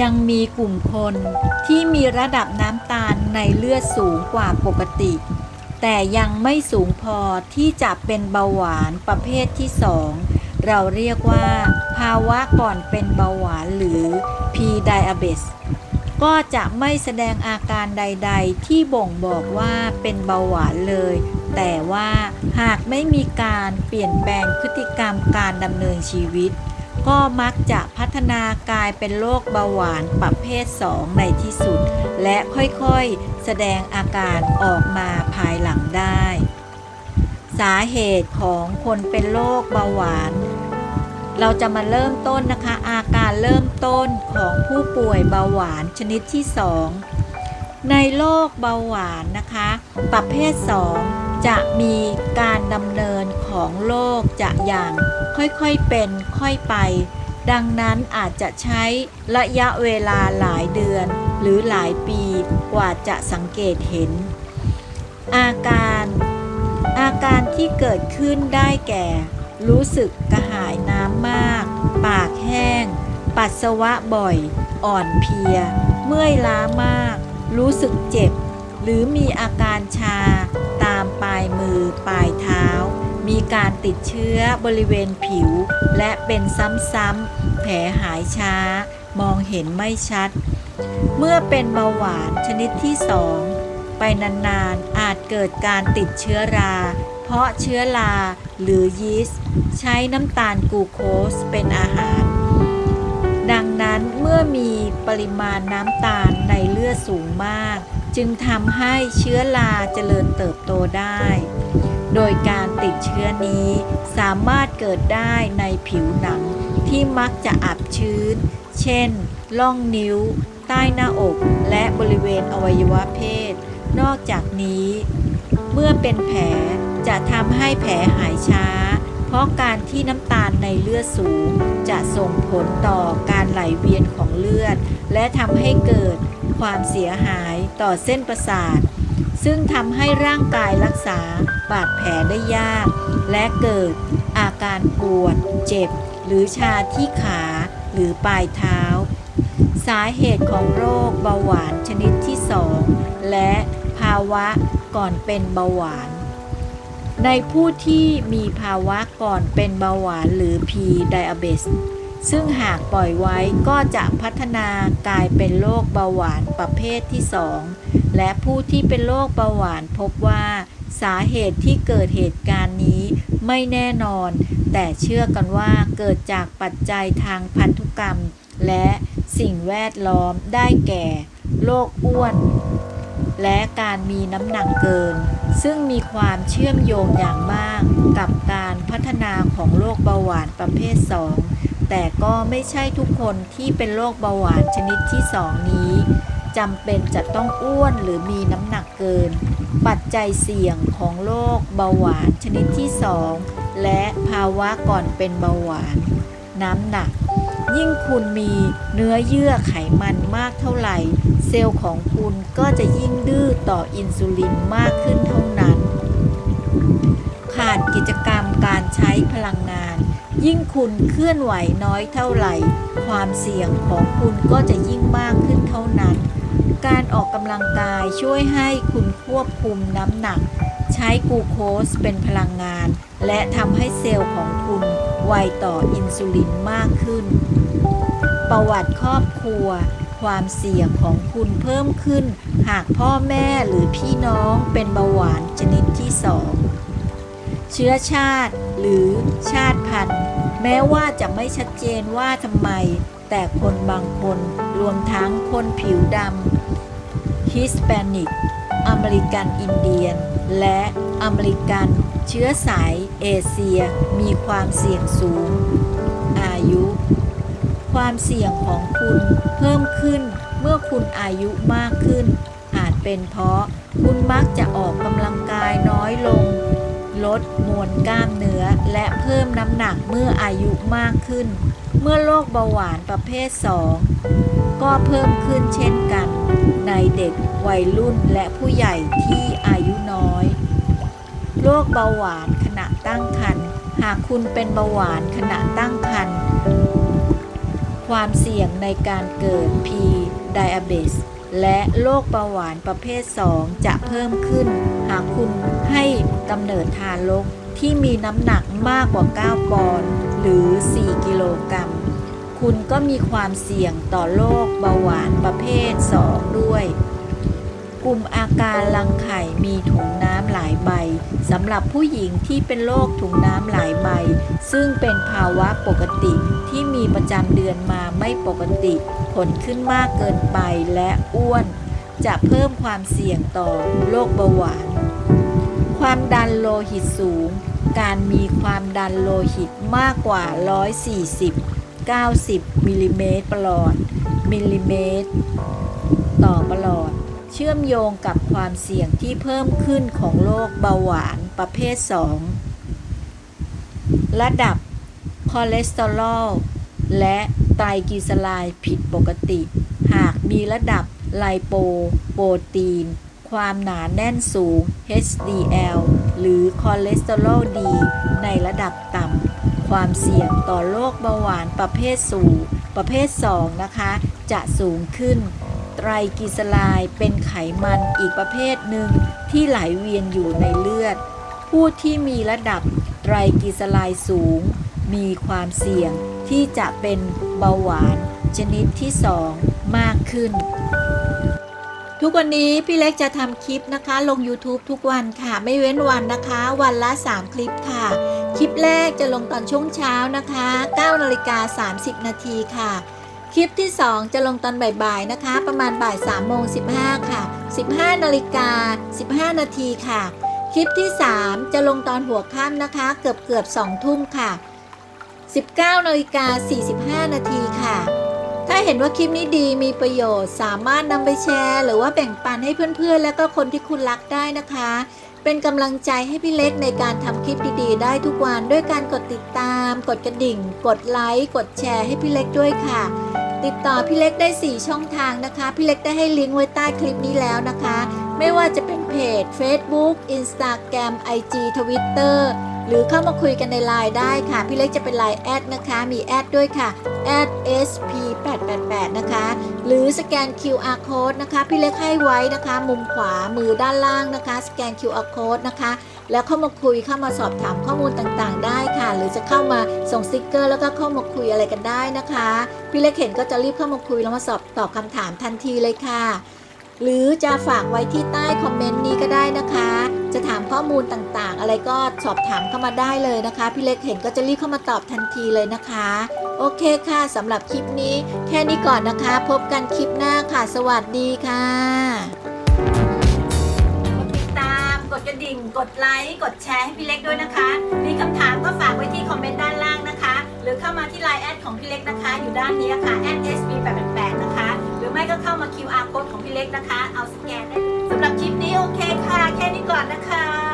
ยังมีกลุ่มคนที่มีระดับน้ำตาลในเลือดสูงกว่าปกติ แต่ยังไม่สูงพอที่จะเป็นเบาหวานประเภทที่2เราเรียกว่า ภาวะก่อนเป็นเบาหวานหรือ pre-diabetes ก็จะไม่แสดงอาการใด ๆ ที่บ่งบอกว่าเป็นเบาหวานเลย แต่ว่าหากไม่มีการเปลี่ยนแปลงพฤติกรรมการดำเนินชีวิต ก็มักจะพัฒนากลายเป็นโรคเบาหวานประเภท 2 ในที่สุด และค่อยๆแสดงอาการออกมาภายหลังได้ สาเหตุของคนเป็นโรคเบาหวาน เราจะมาเริ่มต้นนะคะ อาการเริ่มต้นของผู้ป่วยเบาหวานชนิดที่ 2 ในโรคเบาหวานนะคะ ประเภท 2 จะมีการดำเนินของโรคจะอย่างค่อยๆเป็นค่อยไป ดังนั้นอาจจะใช้ระยะเวลาหลายเดือน หรือหลายปีกว่าจะสังเกตเห็น อาการ อาการที่เกิดขึ้นได้แก่ รู้สึกกระหายน้ำมาก ปากแห้ง ปัสสาวะบ่อย อ่อนเพลีย เมื่อยล้ามาก รู้สึกเจ็บ หรือมีอาการชาามปลายมือ ปลายเท้า มีการติดเชื้อบริเวณผิว และเป็นซ้ำๆแผลหายช้า มองเห็นไม่ชัด เมื่อเป็นเบาหวานชนิดที่สองไปนานๆ อาจเกิดการติดเชื้อรา เพราะเชื้อราหรือยีสต์ ใช้น้ำตาลกูโคสเป็นอาหาร ดังนั้นเมื่อมีปริมาณน้ำตาลในเลือดสูงมาก จึงทำให้เชื้อราเจริญเติบโตได้ โดยการติดเชื้อนี้สามารถเกิดได้ในผิวหนังที่มักจะอับชื้น เช่น ล่องนิ้ว ใต้หน้าอก และบริเวณอวัยวะเพศ นอกจากนี้ เมื่อเป็นแผลจะทำให้แผลหายช้า เพราะการที่น้ำตาลในเลือดสูง จะส่งผลต่อการไหลเวียนของเลือด และทำให้เกิดความเสียหายต่อเส้นประสาท ซึ่งทำให้ร่างกายรักษาบาดแผลได้ยาก และเกิดอาการปวด เจ็บ หรือชาที่ขาหรือปลายเท้า สาเหตุของโรคเบาหวานชนิดที่ 2 และภาวะก่อนเป็นเบาหวาน ในผู้ที่มีภาวะก่อนเป็นเบาหวานหรือ pre-diabetes ซึ่งหากปล่อยไว้ก็จะพัฒนากลายเป็นโรคเบาหวานประเภทที่ 2 และผู้ที่เป็นโรคเบาหวานพบว่า สาเหตุที่เกิดเหตุการณ์นี้ไม่แน่นอน แต่เชื่อกันว่าเกิดจากปัจจัยทางพันธุกรรม และสิ่งแวดล้อมได้แก่ โรคอ้วน และการมีน้ำหนักเกิน ซึ่งมีความเชื่อมโยงอย่างมากกับการพัฒนาของโรคเบาหวานประเภท 2 แต่ก็ไม่ใช่ทุกคนที่เป็นโรคเบาหวานชนิดที่ 2 นี้จำเป็นจะต้องอ้วนหรือมีน้ำหนักเกิน ปัจจัยเสี่ยงของโรคเบาหวานชนิดที่ 2 และภาวะก่อนเป็นเบาหวาน น้ำหนัก ยิ่งคุณมีเนื้อเยื่อไขมันมากเท่าไหร่ เซลล์ของคุณก็จะยิ่งดื้อต่ออินซูลินมากขึ้นเท่านั้น ขาดกิจกรรมการใช้พลังงาน ยิ่งคุณเคลื่อนไหวน้อยเท่าไหร่ ความเสี่ยงของคุณก็จะยิ่งมากขึ้นเท่านั้น การออกกำลังกายช่วยให้คุณควบคุมน้ำหนัก ใช้กูโคสเป็นพลังงาน และทำให้เซลล์ของคุณ ไวต่ออินซูลินมากขึ้น ประวัติครอบครัว ความเสี่ยงของคุณเพิ่มขึ้น หากพ่อแม่หรือพี่น้องเป็นเบาหวานชนิดที่สองเชื้อชาติหรือชาติพันธุ์ แม้ว่าจะไม่ชัดเจนว่าทำไม แต่คนบางคนรวมทั้งคนผิวดำฮิสแปนิก อเมริกันอินเดียน และอเมริกัน เชื้อสายเอเชียมีความเสี่ยงสูง อายุ ความเสี่ยงของคุณเพิ่มขึ้นเมื่อคุณอายุมากขึ้น อาจเป็นเพราะคุณมักจะออกกำลังกายน้อยลง ลดมวลกล้ามเนื้อและเพิ่มน้ำหนักเมื่ออายุมากขึ้น เมื่อโรคเบาหวานประเภท 2 ก็เพิ่มขึ้นเช่นกัน ในเด็กวัยรุ่นและผู้ใหญ่ที่อายุน้อย โรคเบาหวานขณะตั้งครรภ์หากคุณเป็นเบาหวานขณะตั้งครรภ์ความเสี่ยงในการเกิด P diabetes และโรคเบาหวานประเภท 2 จะเพิ่มขึ้น หากคุณให้กำเนิดทารกที่มีน้ำหนักมากกว่า 9 ปอนด์หรือ 4 กิโลกรัม คุณก็มีความเสี่ยงต่อโรคเบาหวานประเภท 2 ด้วย กลุ่มอาการรังไข่มีถุงน้ำ หลายใบสำหรับผู้หญิงที่เป็นโรคถุงน้ำหลายใบ ซึ่งเป็นภาวะปกติที่มีประจำเดือนมาไม่ปกติ ผลขึ้นมากเกินไปและอ้วน จะเพิ่มความเสี่ยงต่อโรคเบาหวาน ความดันโลหิตสูง การมีความดันโลหิตมากกว่า 140 90 มิลลิเมตรประหลอด มิลลิเมตร ต่อประหลอด ชื่อมโยงกับความเสี่ยงที่เพิ่มขึ้นของโรคเบาหวานประเภท 2 ระดับคอเลสเตอรอลและไตรกลีเซอไรด์ผิดปกติ หากมีระดับไลโปโปรตีน ความหนาแน่นสูง HDL หรือคอเลสเตอรอลดี ในระดับต่ำ ความเสี่ยงต่อโรคเบาหวานประเภทสูงประเภท 2 นะคะ จะสูงขึ้น ไตรกลีเซอไรด์เป็นไขมันอีกประเภทหนึ่งที่ไหลเวียนอยู่ในเลือด ผู้ที่มีระดับไตรกลีเซอไรด์สูง มีความเสี่ยงที่จะเป็นเบาหวานชนิดที่2มากขึ้น ทุกวันนี้พี่เล็กจะทำคลิปนะคะ ลง YouTube ทุกวันค่ะ ไม่เว้นวันนะคะ วันละ 3 คลิปค่ะ คลิปแรกจะลงตอนช่วงเช้านะคะ9นาฬิกา30 นาทีค่ะ คลิปที่ 2 จะลงตอนบ่ายๆนะคะ ประมาณบ่าย3โมง15 ค่ะ 15นาฬิกา15 นาทีค่ะ คลิปที่ 3 จะลงตอนหัวค่ำนะคะ เกือบเกือบ2ทุ่มค่ะ 19นาฬิกา45 นาทีค่ะ ถ้าเห็นว่าคลิปนี้ดีมีประโยชน์ สามารถนำไปแชร์ หรือว่าแบ่งปันให้เพื่อนๆ และก็คนที่คุณรักได้นะคะ เป็นกำลังใจให้พี่เล็กในการทำคลิปดีๆ ได้ทุกวันด้วยการกดติดตาม กดกระดิ่ง กดไลค์ กดแชร์ให้พี่เล็กด้วยค่ะ ติดต่อพี่เล็กได้ 4 ช่องทางนะคะ พี่เล็กได้ให้ลิงก์ไว้ใต้คลิปนี้แล้วนะคะ ไม่ว่าจะเป็นเพจ Facebook Instagram IG Twitter หรือเข้ามาคุยกันในไลน์ได้ค่ะ พี่เล็กจะเป็นไลน์แอดนะคะ มีแอดด้วยค่ะ @sp888 นะคะ หรือสแกน QR code นะคะ พี่เล็กให้ไว้นะคะ มุมขวามือด้านล่างนะคะ สแกน QR code นะคะ แล้วเข้ามาคุยเข้ามาสอบถามข้อมูลต่างๆ ได้ค่ะ หรือจะเข้ามาส่งสติกเกอร์ แล้วก็เข้ามาคุยอะไรกันได้นะคะ พี่เล็กเห็นก็จะรีบเข้ามาคุยแล้วมาสอบตอบคำถามทันทีเลยค่ะ หรือจะฝากไว้ที่ใต้คอมเมนต์นี้ก็ได้นะคะ จะถามข้อมูลต่างๆ อะไรก็สอบถามเข้ามาได้เลยนะคะ พี่เล็กเห็นก็จะรีบเข้ามาตอบทันทีเลยนะคะโอเคค่ะสำหรับคลิปนี้ แค่นี้ก่อนนะคะ พบกันคลิปหน้าค่ะ สวัสดีค่ะ กดไลค์กดแชร์ให้พี่เล็กด้วยนะคะ มีคำถามก็ฝากไว้ที่คอมเมนต์ด้านล่างนะคะ หรือเข้ามาที่ไลน์แอดของพี่เล็กนะคะ อยู่ด้านนี้ค่ะแอด sb 8 8นะคะ หรือไม่ก็เข้ามา QR code ของพี่เล็กนะคะ เอาสแกนได้สำหรับคลิปนี้โอเคค่ะ แค่นี้ก่อนนะคะ